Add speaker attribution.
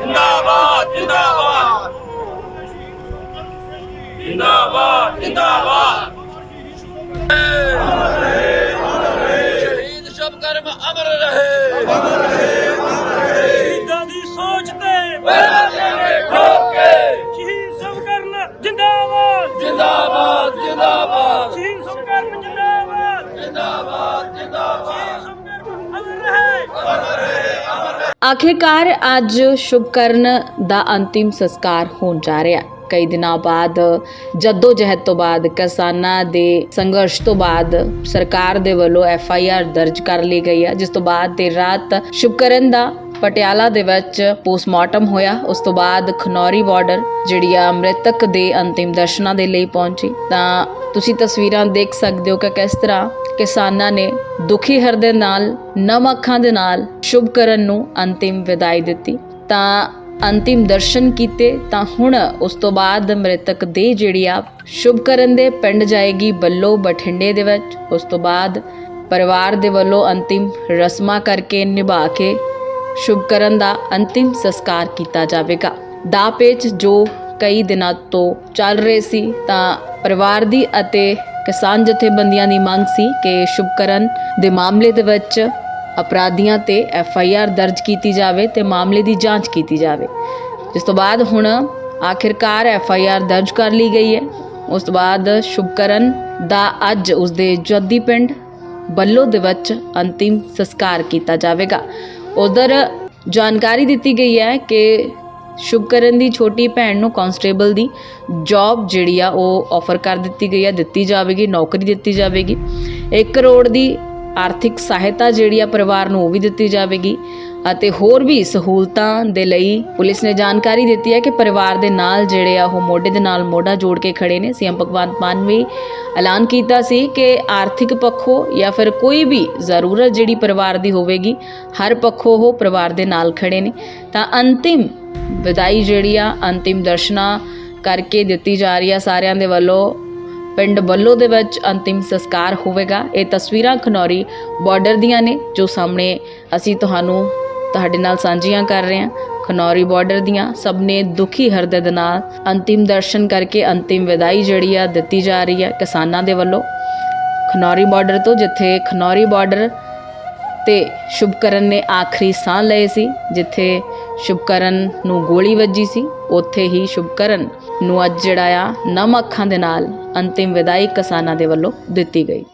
Speaker 1: ਜਿੰਦਾਬਾਦ ਜਿੰਦਾਬਾਦ ਜਿੰਦਾਬਾਦ ਜਿੰਦਾਬਾਦ
Speaker 2: ਜਿੰਦਾਬਾਦ ਸ਼ਹੀਦ ਸ਼ਬਕਰਮ ਅਮਰ ਰਹੇ
Speaker 3: ਆਖਿਰਕਾਰ ਅੱਜ ਸ਼ੁਭਕਰਨ ਦਾ ਅੰਤਿਮ ਸੰਸਕਾਰ ਹੋਣ ਜਾ ਰਿਹਾ ਹੈ। ਕਈ ਦਿਨਾਂ ਬਾਅਦ ਜੱਦੋ ਜਹਿਦ ਤੋਂ ਬਾਅਦ, ਕਿਸਾਨਾਂ ਦੇ ਸੰਘਰਸ਼ ਤੋਂ ਬਾਅਦ ਸਰਕਾਰ ਦੇ ਵੱਲੋਂ ਐਫ ਆਈ ਆਰ ਦਰਜ ਕਰ ਲਈ ਗਈ ਹੈ, ਜਿਸ ਤੋਂ ਬਾਅਦ ਦੇਰ ਰਾਤ ਸ਼ੁਭਕਰਨ ਦਾ ਪਟਿਆਲਾ ਦੇ ਵਿੱਚ ਪੋਸਟਮਾਰਟਮ ਹੋਇਆ। ਉਸ ਤੋਂ ਬਾਅਦ ਖਨੌਰੀ ਬਾਰਡਰ, ਜਿਹੜੀ ਆ ਮ੍ਰਿਤਕ ਦੇ ਅੰਤਿਮ ਦਰਸ਼ਨਾਂ ਦੇ ਲਈ ਪਹੁੰਚੀ। ਤਾਂ ਤੁਸੀਂ ਤਸਵੀਰਾਂ ਦੇਖ ਸਕਦੇ ਹੋ ਕਿ ਕਿਸ ਤਰ੍ਹਾਂ ਕਿਸਾਨਾਂ ਨੇ ਦੁਖੀ ਹਿਰਦੇ ਨਾਲ, ਨਮ ਅੱਖਾਂ ਦੇ ਨਾਲ ਸ਼ੁਭਕਰਨ ਨੂੰ ਅੰਤਿਮ ਵਿਦਾਈ ਦਿੱਤੀ। ਤਾਂ ਅੰਤਿਮ ਦਰਸ਼ਨ ਕੀਤੇ, ਤਾਂ ਹੁਣ ਉਸ ਤੋਂ ਬਾਅਦ ਮ੍ਰਿਤਕ ਦੇ ਜਿਹੜੀ ਆ ਸ਼ੁਭਕਰਨ ਦੇ ਪਿੰਡ ਜਾਏਗੀ ਬੱਲੋ ਬਠਿੰਡੇ ਦੇ ਵਿੱਚ। ਉਸ ਤੋਂ ਬਾਅਦ ਪਰਿਵਾਰ ਦੇ ਵੱਲੋਂ ਅੰਤਿਮ ਰਸਮਾਂ ਕਰਕੇ ਨਿਭਾ ਕੇ ਸ਼ੁਭਕਰਨ ਦਾ ਅੰਤਿਮ ਸੰਸਕਾਰ ਕੀਤਾ ਜਾਵੇਗਾ। ਦਾ ਪੇਚ ਜੋ ਕਈ ਦਿਨਾਂ ਤੋਂ ਚੱਲ ਰਹੇ ਸੀ, ਤਾਂ ਪਰਿਵਾਰ ਦੀ ਅਤੇ ਕਿਸਾਨ ਜਥੇਬੰਦੀਆਂ ਦੀ ਮੰਗ ਸੀ ਕਿ ਸ਼ੁਭਕਰਨ ਦੇ ਮਾਮਲੇ ਦੇ ਵਿੱਚ ਅਪਰਾਧੀਆਂ ਤੇ ਐਫ ਆਈ ਆਰ ਦਰਜ ਕੀਤੀ ਜਾਵੇ ਤੇ ਮਾਮਲੇ ਦੀ ਜਾਂਚ ਕੀਤੀ ਜਾਵੇ। ਜਿਸ ਤੋਂ ਬਾਅਦ ਹੁਣ ਆਖਿਰਕਾਰ ਐਫ ਆਈ ਆਰ ਦਰਜ ਕਰ ਲਈ ਗਈ ਹੈ। ਉਸ ਤੋਂ ਬਾਅਦ ਸ਼ੁਭਕਰਨ ਦਾ ਅੱਜ ਉਸਦੇ ਜੱਦੀ ਪਿੰਡ ਬੱਲੋ ਦੇ ਵਿੱਚ ਅੰਤਿਮ ਸੰਸਕਾਰ ਕੀਤਾ ਜਾਵੇਗਾ। ਉਧਰ ਜਾਣਕਾਰੀ ਦਿੱਤੀ ਗਈ ਹੈ ਕਿ ਸ਼ੁਭਕਰਨ ਦੀ ਛੋਟੀ ਭੈਣ ਨੂੰ ਕਾਂਸਟੇਬਲ ਦੀ ਜੌਬ ਜਿਹੜੀ ਆ ਉਹ ਆਫਰ ਕਰ ਦਿੱਤੀ ਗਈ ਆ, ਦਿੱਤੀ ਜਾਵੇਗੀ, ਨੌਕਰੀ ਦਿੱਤੀ ਜਾਵੇਗੀ। 1 ਕਰੋੜ ਦੀ ਆਰਥਿਕ ਸਹਾਇਤਾ ਜਿਹੜੀ ਆ ਪਰਿਵਾਰ ਨੂੰ ਉਹ ਵੀ ਦਿੱਤੀ ਜਾਵੇਗੀ। ਅਤੇ ਹੋਰ ਵੀ ਸਹੂਲਤਾਂ ਦੇ ਲਈ ਪੁਲਿਸ ਨੇ ਜਾਣਕਾਰੀ ਦਿੱਤੀ ਹੈ ਕਿ ਪਰਿਵਾਰ ਦੇ ਨਾਲ ਜਿਹੜੇ ਆ ਉਹ ਮੋਢੇ ਦੇ ਨਾਲ ਮੋਢਾ ਜੋੜ ਕੇ ਖੜੇ ਨੇ। ਸੀਐਮ ਭਗਵੰਤ ਮਾਨ ਵੀ ਐਲਾਨ ਕੀਤਾ ਸੀ ਕਿ ਆਰਥਿਕ ਪੱਖੋਂ ਜਾਂ ਫਿਰ ਕੋਈ ਵੀ ਜ਼ਰੂਰਤ ਜਿਹੜੀ ਪਰਿਵਾਰ ਦੀ ਹੋਵੇਗੀ, ਹਰ ਪੱਖੋਂ ਉਹ ਪਰਿਵਾਰ ਦੇ ਨਾਲ ਖੜੇ ਨੇ। ਤਾਂ ਅੰਤਿਮ ਵਿਦਾਈ ਜਿਹੜੀ ਆ, ਅੰਤਿਮ ਦਰਸ਼ਨਾ ਕਰਕੇ ਦਿੱਤੀ ਜਾ ਰਹੀ ਆ ਸਾਰਿਆਂ ਦੇ ਵੱਲੋਂ। ਪਿੰਡ ਬੱਲੋ ਦੇ ਵਿੱਚ ਅੰਤਿਮ ਸੰਸਕਾਰ ਹੋਵੇਗਾ। ਇਹ ਤਸਵੀਰਾਂ ਖਨੌਰੀ ਬਾਰਡਰ ਦੀਆਂ ਨੇ, ਜੋ ਸਾਹਮਣੇ ਅਸੀਂ ਤੁਹਾਨੂੰ ਤੁਹਾਡੇ ਨਾਲ ਸਾਂਝੀਆਂ ਕਰ ਰਹੇ ਹਾਂ। ਖਨੌਰੀ ਬਾਰਡਰ ਦੀਆਂ ਸਭ ਨੇ ਦੁਖੀ ਹਿਰਦੇ ਦੇ ਨਾਲ ਅੰਤਿਮ ਦਰਸ਼ਨ ਕਰਕੇ ਅੰਤਿਮ ਵਿਦਾਈ ਜਿਹੜੀ ਆ ਦਿੱਤੀ ਜਾ ਰਹੀ ਹੈ ਕਿਸਾਨਾਂ ਦੇ ਵੱਲੋਂ। ਖਨੌਰੀ ਬਾਰਡਰ ਤੋਂ ਜਿੱਥੇ ਖਨੌਰੀ ਬਾਰਡਰ ਤੇ ਸ਼ੁਭਕਰਨ ਨੇ ਆਖਰੀ ਸਾਹ ਲਏ ਸੀ, ਜਿੱਥੇ ਸ਼ੁਭਕਰਨ ਨੂੰ ਗੋਲੀ ਵੱਜੀ ਸੀ, ਉੱਥੇ ਹੀ ਸ਼ੁਭਕਰਨ ਨੂੰ ਅੱਜ ਜਿਹੜਾ ਆ ਨਮ ਅੱਖਾਂ ਦੇ ਨਾਲ ਅੰਤਿਮ ਵਿਦਾਈ ਕਿਸਾਨਾਂ ਦੇ ਵੱਲੋਂ ਦਿੱਤੀ ਗਈ।